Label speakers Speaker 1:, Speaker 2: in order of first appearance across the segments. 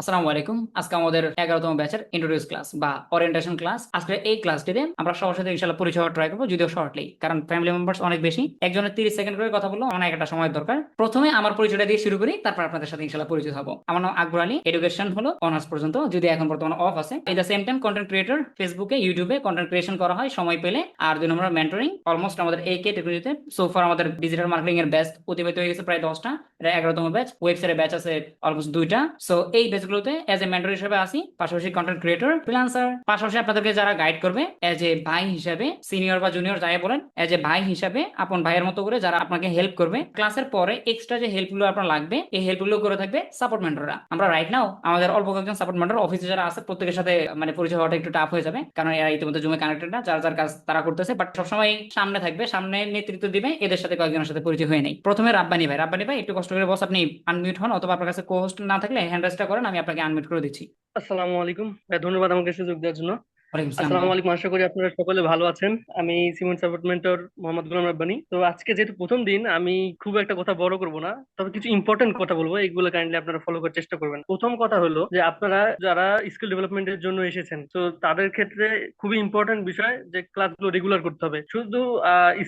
Speaker 1: আসসালামু আলাইকুম। আজকে আমাদের এগারোতম ব্যাচের ইন্ট্রোডিউস ক্লাস বা ওরিয়েন্টেশন ক্লাস আজকে এই ক্লাসটিতে আমরা সবার সাথে ইনশাল্লাহ পরিচয় ট্রাই করব, যদিও শর্টলি কারণ ফ্যামিলি মেম্বার্স অনেক বেশি। একজনের তিরিশ সেকেন্ড করে কথা বলল, অনেক একটা সময় দরকার। প্রথমে আমার পরিচয়টা দিয়ে শুরু করি, তারপর আপনাদের সাথে ইনশাল্লাহ পরিচিত হব। আমার নাম আকবর আলী এডুকেশন হলো অনার্স পর্যন্ত, যদি এখন বর্তমানে অফ আছে। এই the same time content creator ফেসবুকে ইউটিউবে কন্টেন্ট ক্রিয়েশন করা হয়, সময় পেলে। আর দুই নম্বর মেন্টরিং অলমোস্ট আমাদের এই কে টেকনোলজিতে সোফার আমাদের ডিজিটাল মার্কেটিং এর ব্যাচ অতিবাহিত হয়ে গেছে প্রায় দশটা। এটা এগারোতম ব্যাচ ওয়েবসাইটের ব্যাচ আছে অলমোস্ট দুইটা। সো এই ব্যাচগুলোতে এজ এ মেন্টর হিসেবে আসি, পাশাপাশি কন্টেন্ট ক্রিয়েটর ফ্রিলান্সার পাশাপাশি আপনাদেরকে যারা গাইড করবে এজ এ ভাই হিসেবে সিনিয়র বা জুনিয়র যাই বলেন এজ এ ভাই হিসাবে, আপন ভাইয়ের মতো করে যারা আপনাকে হেল্প করবে ক্লাসের পরে এক্সট্রা যে হেল্পগুলো আপনার লাগবে, এই হেল্পগুলো করে থাকবে সাপোর্ট মেন্টররা আমরা রাইট নাও আমাদের অল্প কয়েকজন সাপোর্ট মেন্টর অফিসে যারা আছে, প্রত্যেকের সাথে মানে পরিচয় হওয়াটা একটু টাফ হয়ে যাবে, কারণ এরা ইতিমধ্যে জুমে কানেক্টেড না, যার যার কাজ তারা করতেছে বাট সবসময় সামনে থাকবে, সামনে নেতৃত্ব দিবে, এদের সাথে কয়েকজনের সাথে পরিচয় হয়ে নেই। প্রথমে রাব্বানি ভাই রাব্বানি ভাই, একটু কষ্ট করে বস আপনি আনমিউট হন, অথবা আপনার কাছে কোহোস্ট না থাকলে হ্যান্ড করেন, আমি আপনাকে আনমিউট করে দিচ্ছি।
Speaker 2: আসসালামু আলাইকুম। ধন্যবাদ আমাকে সুযোগ দেওয়ার জন্য।
Speaker 1: আসসালাম
Speaker 2: আলাইকুম, আশা করি আপনারা সকলে ভালো আছেন। আমি মোহাম্মদ গোলাম রাব্বানি। তো আজকে যেহেতু প্রথম দিন, আমি খুব একটা কথা বড় করব না, তবে কিছু ইম্পর্টেন্ট কথা বলব কাইন্ডলি আপনারা ফলো করার চেষ্টা করবেন। প্রথম কথা হলো যে, আপনারা যারা স্কিল ডেভেলপমেন্টের জন্য এসেছেন, তো তাদের ক্ষেত্রে খুবই ইম্পর্টেন্ট বিষয় যে ক্লাসগুলো রেগুলার করতে হবে। শুধু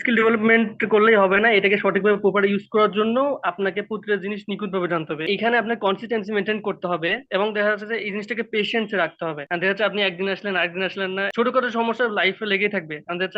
Speaker 2: স্কিল ডেভেলপমেন্ট করলেই হবে না, এটাকে সঠিকভাবে প্রপার ইউজ করার জন্য আপনাকে প্রতিটা জিনিস নিখুঁতভাবে জানতে হবে। এখানে আপনার কনসিস্টেন্সি মেনটেন করতে হবে এবং দেখা যাচ্ছে যে, এই জিনিসটাকে পেশেন্স রাখতে হবে। দেখা যাচ্ছে আপনি একদিন আসলেন, আরেকদিন আসলেন না। ছোটখাটো সমস্যা লাইফে লেগেই থাকবে।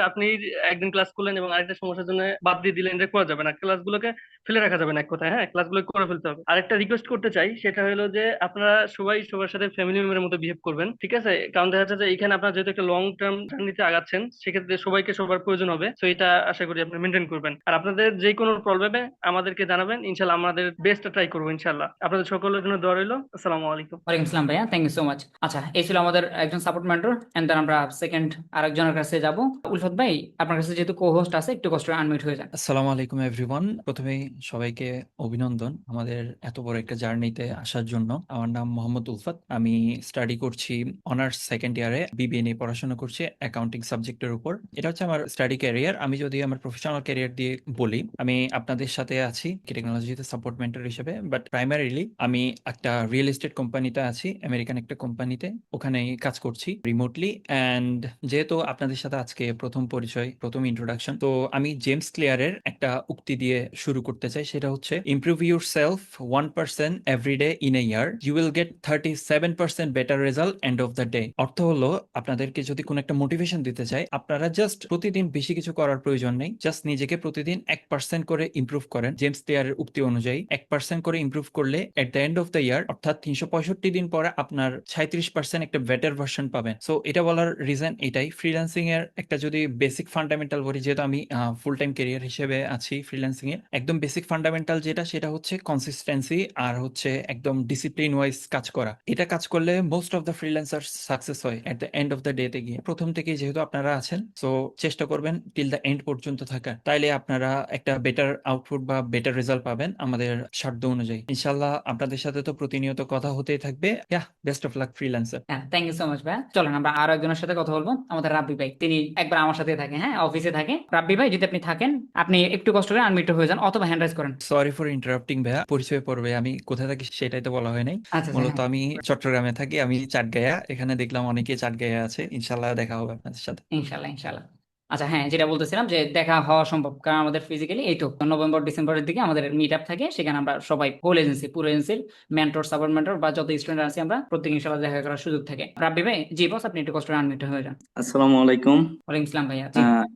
Speaker 2: আপনি একদিন ক্লাস করলেন এবং আরেকটা সমস্যার জন্য বাদ দিয়ে দিলেন, এটা করা যাবে না। ক্লাসগুলোকে ফেলে রাখা যাবে না এক কথায় হ্যাঁ? ক্লাসগুলো করে ফেলতে হবে। আরেকটা রিকোয়েস্ট করতে চাই, সেটা হলো যে আপনারা সবাই সবার সাথে ফ্যামিলি মেম্বারের মতো বিহেভ করবেন, ঠিক আছে? কারণ দেখা যাচ্ছে যে এখানে আপনারা যেহেতু একটা লং টার্ম জার্নিতে আগাচ্ছেন, সেক্ষেত্রে সবাইকে সবার প্রয়োজন হবে। তো এটা আশা করি আপনি মেনটেন করবেন। আর আপনাদের যে কোনো প্রবলেমে আমাদেরকে জানাবেন, ইনশাল্লাহ আমাদের বেস্টটা ট্রাই করব, ইনশাল্লাহ। আপনাদের সকলের জন্য দোয়া রইল। আসসালামু আলাইকুম।
Speaker 1: ওয়ালাইকুম আসসালাম ভাইয়া থ্যাংক ইউ সো মাচ আচ্ছা এই ছিল আমাদের একজন সাপোর্ট মেন্টর এন্ড দেন আমরা সেকেন্ড আরেকজনের কাছে যাব। উলফত ভাই, আপনার কাছে যেহেতু কো হোস্ট আছে, একটু কষ্ট আনমিউট হয়ে যান।
Speaker 3: আসসালামু আলাইকুম এভরিওয়ান প্রথমেই সবাইকে অভিনন্দন আমাদের এত বড় একটা জার্নিতে আসার জন্য। আমার নাম মোহাম্মদ উলফাত। আমি স্টাডি করছি অনার্স সেকেন্ড ইয়ারে বিবিএ নিয়ে পড়াশোনা করছি অ্যাকাউন্টিং সাবজেক্টের উপর। এটা হচ্ছে আমার স্টাডি ক্যারিয়ার আমি যদি আমার প্রফেশনাল ক্যারিয়ার দিয়ে বলি, আমি আপনাদের সাথে আছি টেকনোলজিতে সাপোর্ট মেন্টর হিসেবে বাট প্রাইমারিলি আমি একটা রিয়েল এস্টেট কোম্পানিতে আছি আমেরিকান একটা কোম্পানিতে ওখানে কাজ করছি রিমোটলি অ্যান্ড যেহেতু আপনাদের সাথে আজকে প্রথম পরিচয়, প্রথম ইন্ট্রোডাকশন তো আমি জেমস ক্লিয়ারের একটা উক্তি দিয়ে শুরু করতে চাই। সেটা হচ্ছে improve yourself one percent every day in a year you will get thirty seven percent better result end of the day অর্থ হলো, আপনাদেরকে যদি কোনো একটা মোটিভেশন দিতে চাই, আপনারা জাস্ট প্রতিদিন বেশি কিছু করার প্রয়োজন নেই জাস্ট নিজেকে প্রতিদিন এক পার্সেন্ট করে ইমপ্রুভ করেন। জেমস ক্লিয়ারের উক্তি অনুযায়ী, এক পার্সেন্ট করে ইমপ্রুভ করলে at the end of the year অর্থাৎ তিনশো পঁয়ষট্টি দিন পরে আপনার সাঁত্রিশ পার্সেন্ট একটা বেটার ভার্সন পাবেন। সো এটা বলার রিজন এটাই। ফ্রিল্যান্সিং এর একটা যদি বেসিক ফান্ডামেন্টাল বলি, যেহেতু আমি ফুল টাইম কেরিয়ার হিসেবে আছি ফ্রিল্যান্সিং এ একদম বেসিক ফান্ডামেন্টাল যেটা, সেটা হচ্ছে কনসিস্টেন্সি আর হচ্ছে একদম ডিসিপ্লিন ওয়াইজ কাজ করা। এটা কাজ করলে most of the freelancer success হয় at the end of the day তে গিয়ে। প্রথম থেকে যেহেতু আপনারা আছেন সো চেষ্টা করবেন টিল দ্য এন্ড পর্যন্ত থাকার। তাইলে আপনারা একটা বেটার আউটপুট বা বেটার রেজাল্ট পাবেন আমাদের শর্ত অনুযায়ী। ইনশাল্লাহ আপনাদের সাথে তো প্রতিনিয়ত কথা হতেই থাকবে। Yeah best of luck freelancer
Speaker 1: thank you so much ভাই চলেন, আমরা আরও একজনের সাথে কথা বলব। আমাদের রাব্বি ভাই তিনি একবার আমার সাথে থাকে হ্যাঁ অফিসে থাকে। রাব্বি ভাই যদি আপনি থাকেন আপনি একটু কষ্ট করে আনমিউট হয়ে যান অথবা হ্যান্ড রাইজ করেন।
Speaker 3: সরি ফর ইন্টারাপ্টিং ভাইয়া। পরিচয় পর্বে আমি কোথায় থাকি সেটাই তো বলা হয় নাই।
Speaker 1: আচ্ছা আচ্ছা,
Speaker 3: মূলত
Speaker 1: হ্যাঁ।
Speaker 3: আমি চট্টগ্রামে থাকি আমি চাটগায়া। এখানে দেখলাম অনেকে চাটগায়া আছে। ইনশাল্লাহ দেখা হবে আপনাদের সাথে।
Speaker 1: ইনশাল্লাহ ইনশাল্লাহ আচ্ছা হ্যাঁ যেটা বলতেছিলাম যে দেখা হওয়া সম্ভব। কারণ আমাদের ফিজিক্যালি এই তো নভেম্বর ডিসেম্বরের দিকে আমাদের মিট আপ থাকে সেখানে আমরা সবাই হোল এজেন্সি পুরো এজেন্সির মেন্টর সাপোর্ট মেন্টর বা যত স্টুডেন্ট আছে আমরা প্রত্যেক ইনশাল্লাহ দেখা করার সুযোগ থাকে। রাব্বি ভাই জি বস আপনি একটু কষ্ট করে আনমিউট হয়ে যান।
Speaker 4: আসসালামু আলাইকুম।
Speaker 1: ওয়ালাইকুম ইসলাম ভাইয়া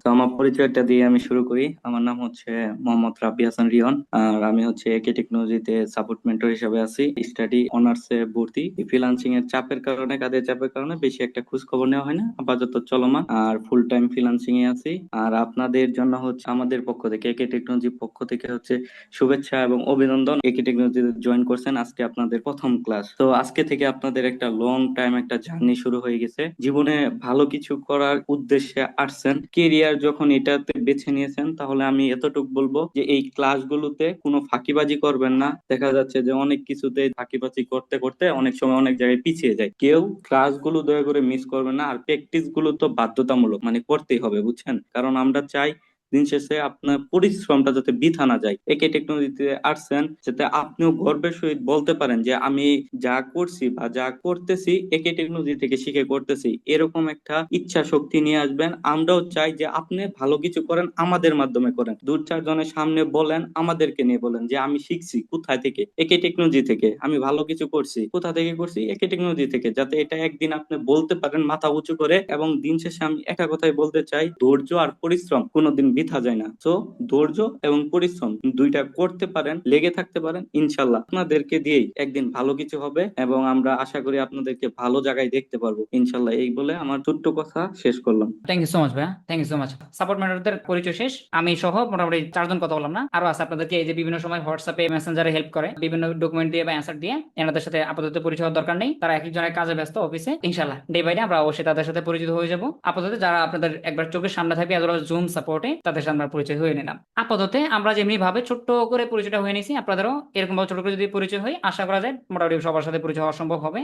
Speaker 4: তো আমার পরিচয়টা দিয়ে আমি শুরু করি। আমার নাম হচ্ছে মোহাম্মদ রাব্বি হাসান রিয়ন। আর আমি হচ্ছে একে টেকনোলজিতে সাপোর্ট মেন্টর হিসেবে আছি। স্টাডি অনার্সে ভর্তি। ফ্রিল্যান্সিং এর চাপের কারণে কাজের চাপের কারণে বেশি একটা খোঁজ খবর নেওয়া হয় না। আপাতত চলমান। আর ফুল টাইম ফ্রিল্যান্সিং এ আছি। আর আপনাদের জন্য হচ্ছে আমাদের পক্ষ থেকে একে টেকনোলজির পক্ষ থেকে হচ্ছে শুভেচ্ছা এবং অভিনন্দন। একে টেকনোলজিতে জয়েন করছেন আজকে আপনাদের প্রথম ক্লাস তো আজকে থেকে আপনাদের একটা লং টাইম একটা জার্নি শুরু হয়ে গেছে। জীবনে ভালো কিছু করার উদ্দেশ্যে আসছেন। কেরিয়ার যখন এটাতে বেছে নিয়েছেন, তাহলে আমি এতটুকু বলব যে এই ক্লাসগুলোতে কোনো ফাঁকিবাজি করবেন না। দেখা যাচ্ছে যে অনেক কিছুতে ফাঁকিবাজি করতে করতে অনেক সময় অনেক জায়গায় পিছিয়ে যায়। কেউ ক্লাসগুলো দয়া করে মিস করবেন না। আর প্র্যাকটিসগুলো তো বাধ্যতামূলক মানে করতেই হবে বুঝছেন? কারণ আমরা চাই দিন শেষে আপনার পরিশ্রমটা যাতে বৃথা না যায়। একে টেকনোলজিতে আসছেন যাতে আপনিও গর্বের সহিত বলতে পারেন যে, আমি যা করছি বা যা করতেছি, একে টেকনোলজি থেকে শিখে করতেছি। এরকম একটা ইচ্ছা শক্তি নিয়ে আসবেন। আমরাও চাই যে, আপনি ভালো কিছু করেন, আমাদের মাধ্যমে করেন। দু চারজনের সামনে বলেন, আমাদেরকে নিয়ে বলেন যে, আমি শিখছি, কোথায় থেকে? একে টেকনোলজি থেকে, আমি ভালো কিছু করছি, কোথা থেকে করছি? একে টেকনোলজি থেকে, যাতে এটা একদিন আপনি বলতে পারেন মাথা উঁচু করে। এবং দিন শেষে আমি একটা কথাই বলতে চাই, ধৈর্য আর পরিশ্রম কোনোদিন বৃথা যায় না। তো ধৈর্য এবং পরিশ্রম দুইটা করতে পারেন, লেগে থাকতে পারেন, ইনশাল্লাহ। আপনাদেরকে দিয়েই একদিন ভালো কিছু হবে এবং আমরা আশা করি আপনাদেরকে ভালো জায়গায় দেখতে পারব। ইনশাল্লাহ এই বলে আমার ছোট্ট কথা শেষ করলাম।
Speaker 1: থ্যাংক ইউ সো মাচ ভাইয়া। Thank you so much support ম্যানেজারদের পরিচয় শেষ। আমি সহ মোটামুটি চারজন কথা বললাম না। আরও আছে আপনাদেরকে এই যে বিভিন্ন সময় হোয়াটসঅ্যাপে মেসেঞ্জারে হেল্প করে, বিভিন্ন ডকুমেন্ট দিয়ে বা অ্যান্সার দিয়ে এনাদের সাথে আপাতত পরিচয় হওয়ার দরকার নেই। তারা এক একজনের কাজে ব্যস্ত অফিসে ইনশাল্লাহ ডে বাই ডে আমরা অবশ্যই তাদের সাথে পরিচিত হয়ে যাব। আপাতত যারা আপনাদের একবার চোখের সামনে থাকবে জুম সাপোর্টে তাদের সাথে আমরা পরিচয় হয়ে নিলাম। আপাতত আমরা যেমনি ভাবে ছোট্ট করে পরিচয়টা হয়ে নিছি আপনাদেরও এরকম ভাবে ছোট করে যদি পরিচয় হয়, আশা করা যায় মোটামুটি সবার সাথে পরিচয় হওয়া সম্ভব হবে।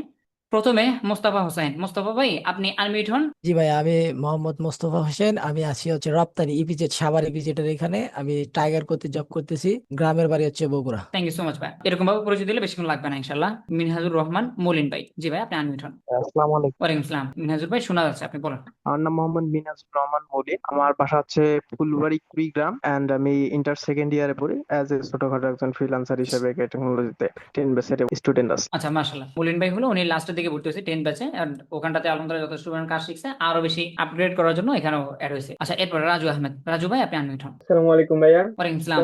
Speaker 1: প্রথমে মোস্তাফা হোসেন। মোস্তফা ভাই আপনি আনমিউট হন।
Speaker 5: জি ভাই আমি মোহাম্মদ মোস্তফা হোসেন। আমি আছি হচ্ছে রপ্তানি ইপিজেড সাভার ইপিজেডের এখানে। আমি টাইগার করতে জব করতেছি। গ্রামের বাড়ি হচ্ছে Bogura.
Speaker 1: Thank you so much ভাই। এরকম ভাবে পরিচয় দিলে বেশিক্ষণ লাগবে না ইনশাল্লাহ মিনহাজুর রহমান মলিন ভাই। জি ভাই আপনি আনমিউট হন।
Speaker 6: আসসালামু আলাইকুম।
Speaker 1: ওয়ালাইকুম আসসালাম। মিনহাজুর ভাই শোনা যাচ্ছে আপনি বলেন।
Speaker 6: আমার নাম মোহাম্মদ বিনাজুর রহমান মলিন। আমার বাসা হচ্ছে ফুলবাড়ি কুড়িগ্রাম এন্ড আমি ইন্টার সেকেন্ড ইয়ারে পড়ি অ্যাজ এ ছোটখাটো একজন ফ্রিল্যান্সার হিসেবে টেকনোলজিতে টেন বেসের স্টুডেন্ট আছি।
Speaker 1: আচ্ছা মাশাল্লাহ মলিন ভাই হলো উনি লাস্টের দিকে ভর্তি হয়েছে টেন ব্যাচে ওখানটাতে আলহামদুলিল্লাহ যথেষ্ট পরিমাণ কাজ শিখছে আরও বেশি আপগ্রেড করার জন্য এখানেও অ্যাড হয়েছে। আচ্ছা এরপরে রাজু আহমেদ। রাজু ভাই আপনি আনমিউট হন।
Speaker 7: আসসালামু আলাইকুম ভাইয়া।
Speaker 1: ওয়ালাইকুম আসসালাম।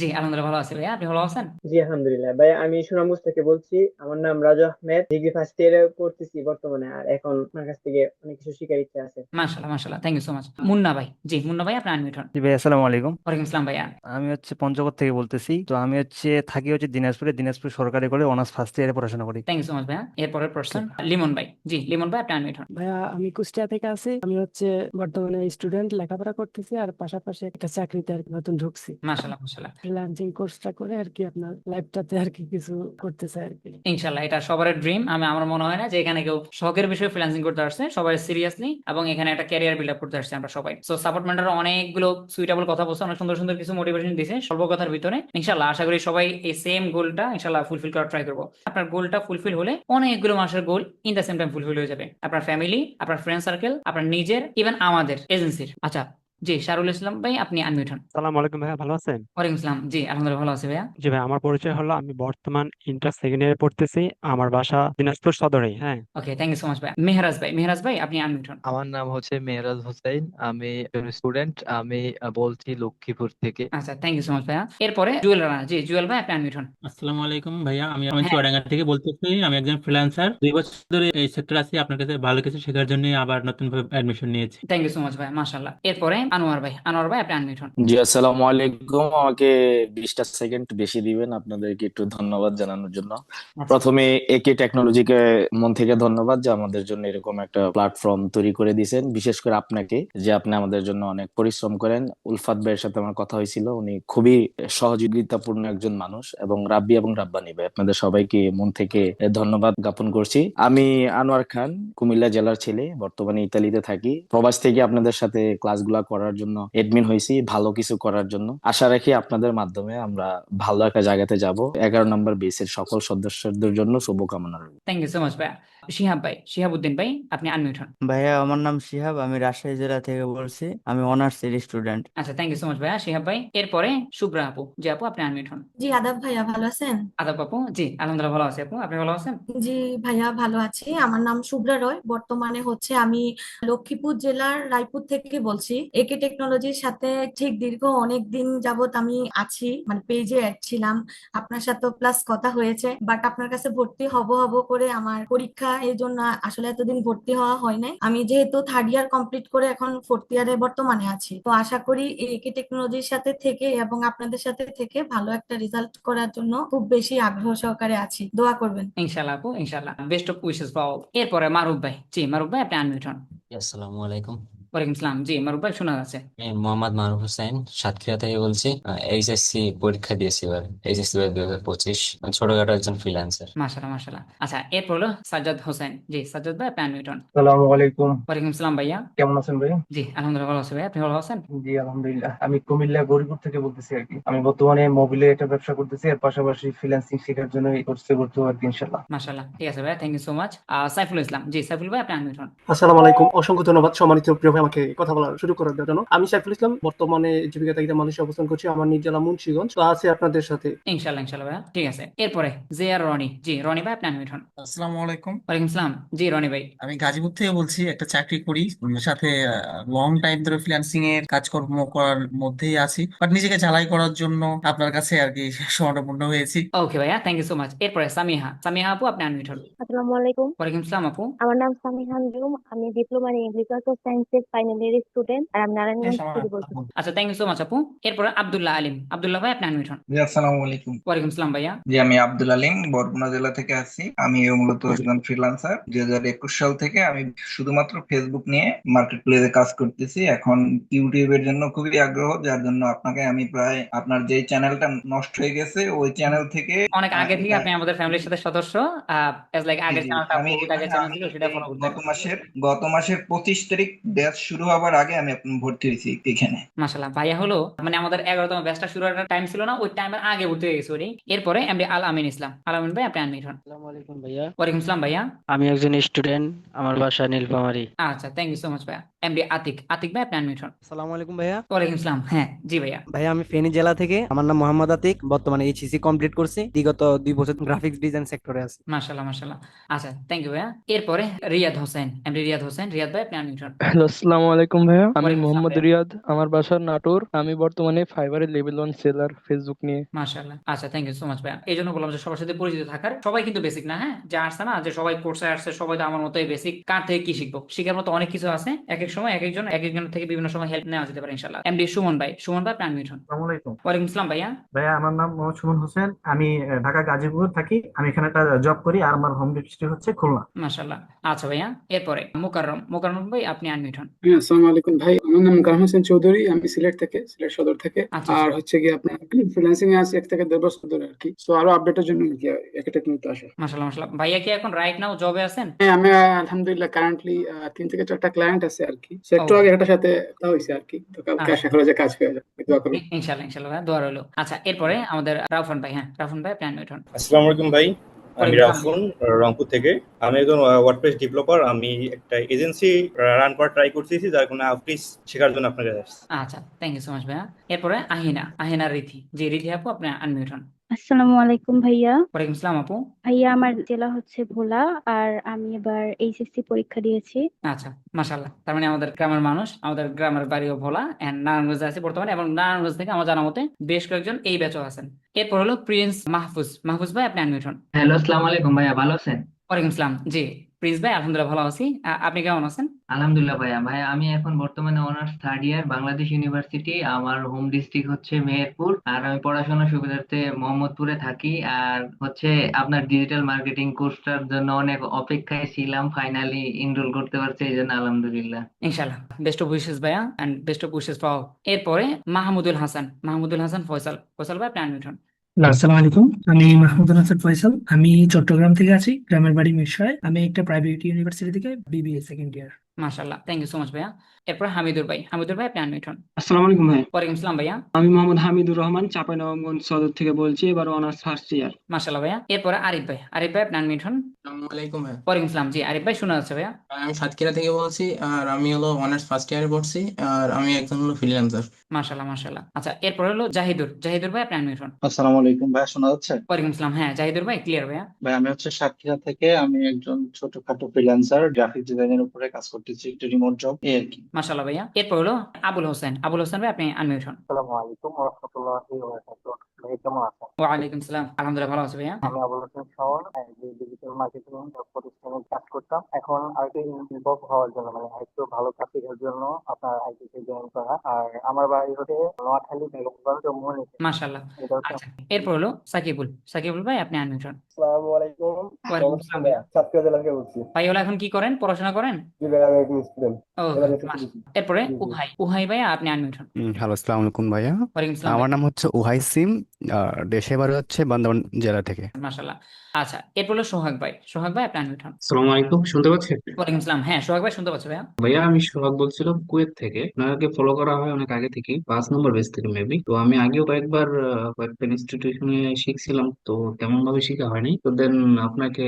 Speaker 1: জি আলহামদুলিল্লাহ ভালো আছি ভাইয়া। আপনি ভালো আছেন?
Speaker 7: জি আলহামদুলিল্লাহ। ভাইয়া আমি সুনামগঞ্জ থেকে বলছি আমার নাম রাজু আহমেদ ডিগ্রি ফার্স্ট ইয়ারে পড়তেছি বর্তমানে আর এখন আপনার কাছ থেকে অনেক কিছু শেখার ইচ্ছা আছে।
Speaker 1: মাশাল্লাহ মাশাল্লাহ thank you so much Munna ভাই জি মুন্না ভাই আপনি আনমিউট হন।
Speaker 8: জি ভাই আসসালামু আলাইকুম।
Speaker 1: ওয়ালাইকুম আসসালাম ভাইয়া।
Speaker 8: আমি হচ্ছে পঞ্চগড় থেকে বলতেছি তো আমি হচ্ছে থাকি হচ্ছে দিনাজপুরে দিনাজপুর সরকারি কলেজ অনার্স ফার্স্ট ইয়ারে পড়াশোনা করি।
Speaker 1: থ্যাংক ইউ সো মাচ ভাইয়া। এরপরের পার্সন লিমন ভাই জি লিমন ভাই আপনি হন
Speaker 9: ভাইয়া আমি কুষ্টিয়া থেকে আছি আমি হচ্ছে বর্তমানে স্টুডেন্ট লেখাপড়া করতেছি আর পাশাপাশি একটা চাকরিতে আর নতুন ঢুকছি।
Speaker 1: মাশাল্লাহ মাশাল্লাহ
Speaker 9: ফ্রিল্যান্সিং কোর্সটা করে আর কি আপনার লাইফটাতে আর কি কিছু করতে চাই আর কি।
Speaker 1: ইনশাল্লাহ এটা সবার ড্রিম আমি আমার মনে হয় না যে এখানে কেউ শখের বিষয়ে ফ্রিল্যান্সিং করতে আসছে। সবাই সিরিয়াসলি এবং এখানে একটা ক্যারিয়ার বিল্ড আপ করতে আসছে আমরা সবাই। সো সাপোর্ট মেন্টার অনেকগুলো সুইটেবল কথা বলছে অনেক সুন্দর সুন্দর কিছু মোটিভেশন দিছে স্বল্প কথার ভিতরে। ইনশাল্লাহ আশা করি সবাই এই সেম গোলটা ইনশাল্লাহ ফুলফিল করার ট্রাই করব। আপনার গোলটা ফুলফিল হলে অনেকগুলো মানুষের goal in the same time fulfil হয়ে যাবে। আপনার ফ্যামিলি আপনার ফ্রেন্ড সার্কেল আপনার নিজের ইভেন আমাদের এজেন্সির আচ্ছা জি শারুল ইসলাম ভাই আপনি আনমিউট হন।
Speaker 10: সালাম আলাইকুম ভাইয়া ভালো আছেন?
Speaker 1: ওয়ালাইকুম আসসালাম জি আলহামদুলিল্লাহ ভালো আছি ভাইয়া।
Speaker 10: জি ভাই আমার পরিচয় হলো আমি বর্তমান ইন্টার সেকেন্ড ইয়ারে পড়তেছি আমার বাসা দিনাজপুর সদরে হ্যাঁ।
Speaker 1: Okay thank you so much ভাই মেহরাজ ভাই মেহরাজ ভাই আপনি আনমিউট হন।
Speaker 11: আমার নাম হচ্ছে মেহরাজ হোসেন আমি স্টুডেন্ট আমি বলছি লক্ষ্মীপুর থেকে।
Speaker 1: আচ্ছা থ্যাংক ইউ সো মাচ ভাইয়া। এরপরে জুয়েল রানা জি জুয়েল ভাই আপনি আনমিউট হন।
Speaker 12: আসসালামু আলাইকুম ভাইয়া আমি আমি
Speaker 1: হ্যাঁ।
Speaker 12: চুয়াডাঙ্গা থেকে বলতেছি আমি একজন ফ্রিল্যান্সার দুই বছর ধরে এই সেক্টর আছি আপনার কাছে ভালো কিছু শেখার জন্য আবার নতুন ভাবে অ্যাডমিশন নিয়েছি।
Speaker 1: থ্যাংক ইউ সো মাচ ভাই মাশাআল্লাহ। এরপরে আনোয়ার ভাই আনোয়ার ভাই আপনি আনমিউট হন।
Speaker 13: জি আসসালামু আলাইকুম। আমাকে বিশটা সেকেন্ড বেশি দিবেন আপনাদেরকে একটু ধন্যবাদ জানানোর জন্য।
Speaker 1: আচ্ছা।
Speaker 13: প্রথমে একে টেকনোলজিকে মন থেকে ধন্যবাদ যে আমাদের জন্য এরকম একটা প্ল্যাটফর্ম তৈরি করে দিয়েছেন। বিশেষ করে আপনাকে যে আপনি আমাদের জন্য অনেক পরিশ্রম করেন। উলফাত ভাইয়ের সাথে আমার কথা হয়েছিল। উনি খুবই সহযোগিতাপূর্ণ একজন মানুষ এবং রাব্বি এবং রাব্বানি ভাই। আপনাদের সবাইকে মন থেকে ধন্যবাদ জ্ঞাপন করছি। আমি আনোয়ার খান কুমিল্লা জেলার ছেলে। বর্তমানে ইতালিতে থাকি। প্রবাস থেকে আপনাদের সাথে ক্লাসগুলা করার জন্য এডমিন হয়েছি, ভালো কিছু করার জন্য। আশা রাখি আপনাদের মাধ্যমে আমরা ভালো একটা জায়গাতে যাব। এগারো নম্বর বেসের সকল সদস্যদের জন্য শুভকামনা রইল।
Speaker 1: থ্যাংক ইউ সো মাচ ভাইয়া। শিহাব ভাই শিহাবউদ্দিন ভাই আপনি আনমিউট হন।
Speaker 14: ভাইয়া আমার নাম শিহাব আমি রাজশাহী জেলা থেকে বলছি আমি অনার্সের স্টুডেন্ট
Speaker 1: আচ্ছা থ্যাংক ইউ সো মাচ ভাইয়া শিহাব ভাই। এরপরে শুভ্রা আপু জি আপু আপনি আনমিউট হন।
Speaker 15: জি আদাব ভাইয়া ভালো আছেন?
Speaker 1: আদাব আপু জি আলহামদুলিল্লাহ ভালো আছি আপু আপনি ভালো আছেন?
Speaker 15: জি ভাইয়া ভালো আছি। আমার নাম শুভ্রা রয় বর্তমানে হচ্ছে আমি লক্ষ্মীপুর জেলার রায়পুর থেকে বলছি। একে টেকনোলজির সাথে ঠিক দীর্ঘ অনেক দিন যাবত আমি আছি মানে পেজে ছিলাম। আপনার সাথেও প্লাস কথা হয়েছে বাট আপনার কাছে ভর্তি হব হব করে আমার পরীক্ষা এই জন্য আসলে এতদিন ভর্তি হওয়া হয় নাই। আমি যেহেতু থার্ড ইয়ার কমপ্লিট করে এখন ফোর্থ ইয়ারে বর্তমানে আছি। তো আশা করি এই একে টেকনোলজির সাথে থেকে এবং আপনাদের সাথে থেকে ভালো একটা রেজাল্ট করার জন্য খুব বেশি আগ্রহ সহকারে আছি। দোয়া করবেন।
Speaker 1: ইনশাআল্লাহ আপু ইনশাআল্লাহ। Best of wishes for all এরপরে মারুফ ভাই। জি মারুফ ভাই আপনি আনমিউট হন।
Speaker 16: আসসালামু আলাইকুম।
Speaker 1: ওয়ালাইকুম সালাম। জি মারুফ ভাই শোনা যাচ্ছে।
Speaker 17: আমি মোহাম্মদ মারুফ হোসেন সাতক্ষীরা থেকে বলছি এইচএসসি পরীক্ষা দিয়েছি এবার এইচএসসি দুই হাজার পঁচিশ। ছোটখাটো একজন ফ্রিল্যান্সার
Speaker 1: মাশাআল্লাহ মাশাআল্লাহ। আচ্ছা এরপর হলো সাজ্জাদ হোসেন। জি সাজ্জাদ ভাই হন।
Speaker 18: আসসালামু আলাইকুম।
Speaker 1: ওয়ালাইকুম সালাম ভাইয়া।
Speaker 18: কেমন আছেন ভাই?
Speaker 1: জি আলহামদুলিল্লাহ ভালো আছি ভাই আপনি ভালো আছেন?
Speaker 18: জি আলহামদুলিল্লাহ। আমি কুমিল্লা গরিপুর থেকে বলতেছি আর কি। আমি বর্তমানে মোবিলে একটা ব্যবসা করতেছি এর পাশাপাশি ফ্রিল্যান্সিং শেখার জন্য এই কোর্সে ভর্তি
Speaker 1: মাশাআল্লাহ ঠিক আছে ভাই thank you so much Saiful Islam. Ji Saiful ভাই আপনি আনমিউট
Speaker 7: আসসালামু আলাইকুম। অসংখ্য ধন্যবাদ। সম্মানিত প্রিয় ভাই আমাকে কথা বলার সুযোগ করে দেওয়ার জন্য। আমি সাইফুল ইসলাম বর্তমানে জীবিকা তাগিদে মালয়েশিয়া অবস্থান করছি আমার নিজ জেলা মুন্সিগঞ্জ। তো আছে আপনাদের সাথে।
Speaker 1: ইনশাআল্লাহ ইনশাআল্লাহ ভাইয়া। ঠিক আছে। এরপরে জে আর রনি। জি রনি ভাই আপনি আনমিউট হন।
Speaker 19: আসসালামু আলাইকুম।
Speaker 1: ওয়ালাইকুম সালাম। জি রনি ভাই।
Speaker 19: আমি গাজীপুর থেকে বলছি একটা চাকরি করি। সাথে লং টাইম ধরে ফ্রিল্যান্সিং এর কাজকর্ম করার মধ্যেই আছি। বাট নিজেকে ঝালাই করার জন্য আপনার কাছে আর কি স্বর্ণপূর্ণ হয়েছি।
Speaker 1: ওকে ভাইয়া থ্যাংক ইউ সো মাচ এরপরে সামিহা। সামিহা আপু আপনি আনমিউট হন।
Speaker 20: আসসালামু আলাইকুম।
Speaker 1: ওয়ালাইকুম সালাম আপু।
Speaker 20: আমার নাম সামিহা আমি ডিপ্লোমা ইন এগ্রিকালচার সায়েন্সের ফাইনাল ইয়ার স্টুডেন্ট আর আমি নারায়ণগঞ্জ থেকে বলছি।
Speaker 1: আচ্ছা থ্যাংক ইউ সো মাচ আপু। এরপরে আব্দুল্লাহ আলিম। আব্দুল্লাহ ভাই আপনি আনমিউট হন
Speaker 21: জি আসসালামু আলাইকুম।
Speaker 1: ওয়ালাইকুম সালাম ভাইয়া।
Speaker 21: জি আমি আব্দুল আলিম বরগুনা জেলা থেকে আসছি আমি মূলত একজন ফ্রিল্যান্সার দুই হাজার একুশ সাল থেকে আমি শুধুমাত্র ফেসবুক নিয়ে মার্কেট প্লেসে কাজ করতেছি। এখন ইউটিউবের জন্য খুবই আগ্রহ যার জন্য আপনাকে আমি প্রায় আপনার যে চ্যানেলটা নষ্ট হয়ে গেছে ওই চ্যানেল থেকে
Speaker 1: অনেক আগে থেকে আপনি আমাদের ফ্যামিলির সাথে সদস্য। লাইক আগের চ্যানেলটা
Speaker 21: আমি গত মাসের গত মাসের পঁচিশ তারিখ শুরু হওয়ার আগে আমি ভর্তি হয়েছি এখানে।
Speaker 1: মাশাল্লাহ ভাইয়া হলো মানে আমাদের এগারোতম ব্যাচটা শুরু হওয়ার টাইম ছিল না ওই টাইমের আগে ভর্তি হয়ে গেছি উনি। এরপরে আমি আল আমিন ইসলাম। আল আমিন ভাই আপনি আনমিট হন।
Speaker 11: ভাইয়া।
Speaker 1: ওয়ালাইকুম আসসালাম ভাইয়া।
Speaker 11: আমি একজন স্টুডেন্ট আমার বাসা নীলফামারী।
Speaker 1: আচ্ছা থ্যাংক ইউ সো মাচ ভাইয়া। এমডি আতিক আতিক ভাই আপনি আনমিউট হন।
Speaker 11: আসসালামু আলাইকুম ভাইয়া।
Speaker 1: ওয়ালাইকুম হ্যাঁ জি ভাইয়া।
Speaker 11: ভাইয়া আমি ফেনী জেলা থেকে। আমার নাম মোহাম্মদ আতিক। বর্তমানে এইচএসসি কমপ্লিট করছি। বিগত দুই বছর গ্রাফিক্স ডিজাইন সেক্টরে আছি।
Speaker 1: মাশাল্লাহ মাশাল্লাহ আচ্ছা থ্যাংক ইউ ভাইয়া। এরপরে রিয়াদ হোসেন। এমডি রিয়াদ হোসেন। রিয়াদ ভাই আপনি আনমিউট হন।
Speaker 22: হ্যালো আসসালামু আলাইকুম ভাইয়া। আমি মোহাম্মদ রিয়াদ। আমার বাসা নাটোর। আমি বর্তমানে ফাইবারের লেভেল ওয়ান সেলার ফেসবুক নিয়ে।
Speaker 1: মাশাআল্লাহ। আচ্ছা থ্যাংক ইউ সো মাচ ভাইয়া। এই জন্য বললাম যে সবার সাথে পরিচিত থাকার। সবাই কিন্তু বেসিক না হ্যাঁ? যে আসছে না যে সবাই কোর্সে আসছে সবাই তো আমার মতোই বেসিক কার থেকে কি শিখব? শিখার মতো অনেক কিছু আছে। এক এক সময় এক একজন এক একজনের থেকে বিভিন্ন সময় হেল্প নেওয়া যেতে পারে ইনশাআল্লাহ। এমডি সুমন ভাই সুমন ভাই আপনি আনমিউট হন।
Speaker 23: আসসালামু আলাইকুম।
Speaker 1: ওয়ালাইকুম আসসালাম ভাইয়া।
Speaker 23: ভাইয়া আমার নাম মোহাম্মদ সুমন হোসেন। আমি ঢাকা গাজীপুর থাকি। আমি এখানে একটা জব করি আর আমার হোম ডিস্ট্রিক্ট হচ্ছে খুলনা।
Speaker 1: মাশাআল্লাহ। আচ্ছা ভাইয়া এরপরে মুকাররম। মুকাররম ভাই আপনি আনমিউট হন।
Speaker 24: হ্যাঁ আসসালামু আলাইকুম ভাই। আমার নাম কারম হোসেন চৌধুরী। আমি সিলেট থেকে সিলেট সদর থেকে।
Speaker 1: আচ্ছা,
Speaker 24: আর
Speaker 1: আচ্ছা।
Speaker 24: হচ্ছে কি আপনার ফ্রিল্যান্সিং এ আছি এক থেকে দেড় বছর ধরে আর কি সো আরও আপডেটের জন্য আর কি একে টেকনোতে আসা।
Speaker 1: মাশাআল্লাহ মাশাআল্লাহ। ভাইয়া কি এখন রাইট নাও জবে আছেন?
Speaker 24: হ্যাঁ আমি আলহামদুলিল্লাহ কারেন্টলি তিন থেকে চারটা ক্লায়েন্ট আছে আর কি সো একটু আগে একটা সাথে কথা হয়েছে আর কি তো কালকে
Speaker 1: আচ্ছা।
Speaker 24: আশা করা যায় কাজ হয়ে যাবে দোয়া করবেন।
Speaker 1: ই- ইনশাআল্লাহ ইনশাআল্লাহ ভাইয়া দোয়া রইল। আচ্ছা এরপরে আমাদের রাফান ভাই হ্যাঁ রাফান ভাই আনমিউট
Speaker 25: আসসালামু আলাইকুম ভাই আমি রাফুন রংপুর থেকে। আমি একজন ওয়ার্ডপ্রেস ডেভেলপার আমি একটা এজেন্সি রান করার ট্রাই করতেছি যার কোনো আউটরিচ শেখার জন্য আপনার কাছে
Speaker 1: আচ্ছা থ্যাংক ইউ সো মাচ ভাইয়া। এরপরে আহিনা আহিনা রীতি জি রীতি আপু আপনি আনমিউট হন।
Speaker 20: আসসালামু আলাইকুম ভাইয়া।
Speaker 1: ওয়ালাইকুম আসসালাম আপু।
Speaker 20: ভাইয়া আমার জেলা হচ্ছে ভোলা আর আমি এবার এইচএসসি পরীক্ষা দিয়েছি।
Speaker 1: আচ্ছা মাশাআল্লাহ। তার মানে আমাদের গ্রামের মানুষ আমাদের গ্রামের বাড়িও ভোলা এন্ড নারায়ণগঞ্জে আছে বর্তমানে এবং নারায়ণগঞ্জ থেকে আমার জানা মতে বেশ কয়েকজন এই ব্যাচও আছেন। এরপর হলো প্রিন্স মাহফুজ। মাহফুজ ভাই আপনি আনমিউট হন।
Speaker 26: হ্যালো আসসালামু আলাইকুম ভাইয়া ভালো আছেন?
Speaker 1: ওয়ালাইকুম আসসালাম জি। প্রিন্স ভাই আলহামদুলিল্লাহ ভালো আছি। আপনি কেমন আছেন?
Speaker 26: আলহামদুলিল্লাহ ভাইয়া ভাইয়া আমি এখন বর্তমানে honours third year Bangladesh university আমার হোম ডিস্ট্রিক্ট হচ্ছে মেহেরপুর। আর আমি পড়াশোনার সুবিধার্থে মোহাম্মদপুরে থাকি। আর হচ্ছে আপনার ডিজিটাল মার্কেটিং কোর্সটার জন্য অনেক অপেক্ষায় ছিলাম ফাইনালি এনরোল করতে পারছি এই জন্য আলহামদুলিল্লাহ।
Speaker 1: ইনশাল্লাহ বেস্ট অফ উইশেস ভাইয়া and best of wishes for এরপরে মাহমুদুল হাসান মাহমুদুল হাসান ফয়সাল ফয়সাল ভাই আনমিউট হন
Speaker 23: আসসালামু আলাইকুম। আমি মাহমুদুল হাসান ফয়সাল। আমি চট্টগ্রাম থেকে আছি, গ্রামের বাড়ি মিরসরাই আমি একটা প্রাইভেট ইউনিভার্সিটি থেকে বিবিএ সেকেন্ড ইয়ার
Speaker 1: মাশাল্লাহ থ্যাংক ইউ সো মাচ ভাইয়া। এরপর হামিদুর ভাই হামিদুর ভাই আপনি আনমিউট হন।
Speaker 23: আসসালামু আলাইকুম ভাই।
Speaker 1: ওয়ালাইকুম আসসালাম ভাইয়া।
Speaker 23: আমি মোহাম্মদ হামিদুর রহমান চাঁপাইনবাবগঞ্জ সদর থেকে বলছি এবার অনার্স ফার্স্ট ইয়ার।
Speaker 1: মাশাল্লাহ ভাইয়া। এরপরে আরিফ ভাই আরিফ ভাই আপনি আনমিউট হন।
Speaker 27: আসসালামু আলাইকুম ভাই।
Speaker 1: ওয়ালাইকুম আসসালাম জি আরিফ ভাই শোনা যাচ্ছে ভাইয়া।
Speaker 27: আমি সাতক্ষীরা থেকে বলছি আর আমি হলো অনার্স ফার্স্ট ইয়ারে পড়ছি আর আমি একজন হলো ফ্রিল্যান্সার
Speaker 1: মাশাল্লাহ মাশাল্লাহ আচ্ছা এরপরে হলো জাহিদুর। জাহিদুর ভাই আপনি আনমিউট হন।
Speaker 28: আসসালামু আলাইকুম ভাইয়া শোনা যাচ্ছে?
Speaker 1: ওয়ালাইকুম আসসালাম হ্যাঁ জাহিদুর ভাই ক্লিয়ার ভাইয়া।
Speaker 28: ভাই আমি হচ্ছে সাতক্ষীরা থেকে আমি একজন ছোটখাটো ফ্রিল্যান্সার গ্রাফিক ডিজাইনের উপরে কাজ করতেছি একটু রিমোট জব এই আর কি।
Speaker 1: মাশাল্লাহ ভাইয়া। এরপর হলো আবুল হোসেন। আবুল হোসেন ভাই আপনি আনমিউট হন।
Speaker 28: আসসালামু আলাইকুম ওয়া রাহমাতুল্লাহি ওয়া বারাকাতুহু।
Speaker 29: ভাই কেমন আছেন
Speaker 1: ওয়ালাইকুম সালাম। আলহামদুলিল্লাহ ভালো আছি ভাইয়া।
Speaker 29: আমি আবুল হোসেন শাওন যে ডিজিটাল মার্কেটিং প্রতিষ্ঠানে কাজ করতাম এখন আরেকটু ইনভলভ হওয়ার জন্য মানে আরেকটু ভালো কাজ শেখার জন্য আপনার আইটিতে জয়েন করা। আর আমার বাড়ি হচ্ছে নোয়াখালী বেগমগঞ্জ ও
Speaker 1: মাশাআল্লাহ। আচ্ছা এরপর হলো সাকিবুল। সাকিবুল ভাই আপনি আনমিউট হন
Speaker 30: আসসালামু আলাইকুম।
Speaker 1: ওয়ালাইকুম আসসালাম ভাইয়া।
Speaker 30: সাতক্ষীরা জেলা থেকে বলছি?
Speaker 1: ভাই হলো এখন কি করেন? পড়াশোনা করেন?
Speaker 30: জি আমি একজন স্টুডেন্ট
Speaker 1: এরপরে উহাই। উহাই ভাইয়া আপনি আনমিউট হন
Speaker 31: হ্যালো আসসালামু আলাইকুম ভাইয়া।
Speaker 1: ওয়ালাইকুম
Speaker 31: আমার নাম হচ্ছে উহাই সিম। আহ, দেশে বাড়ি হচ্ছে বান্দরবান জেলা থেকে।
Speaker 1: মাশাআল্লাহ। আচ্ছা এরপর হলো সোহাগ ভাই। সোহাগ ভাই আপনি আনমিউট হন।
Speaker 32: আসসালামু আলাইকুম শুনতে পাচ্ছেন?
Speaker 1: ওয়ালাইকুম সালাম হ্যাঁ সোহাগ ভাই শুনতে পাচ্ছি ভাইয়া?
Speaker 32: ভাইয়া আমি সোহাগ বলছিলাম কুয়েত থেকে। আপনাকে ফলো করা হয় অনেক আগে থেকে পাঁচ নম্বর বেস থেকে মেবি তো আমি আগেও কয়েকবার কয়েকটা ইনস্টিটিউশনে শিখছিলাম তো তেমন ভাবে শেখা হয়নি। তো দেন আপনাকে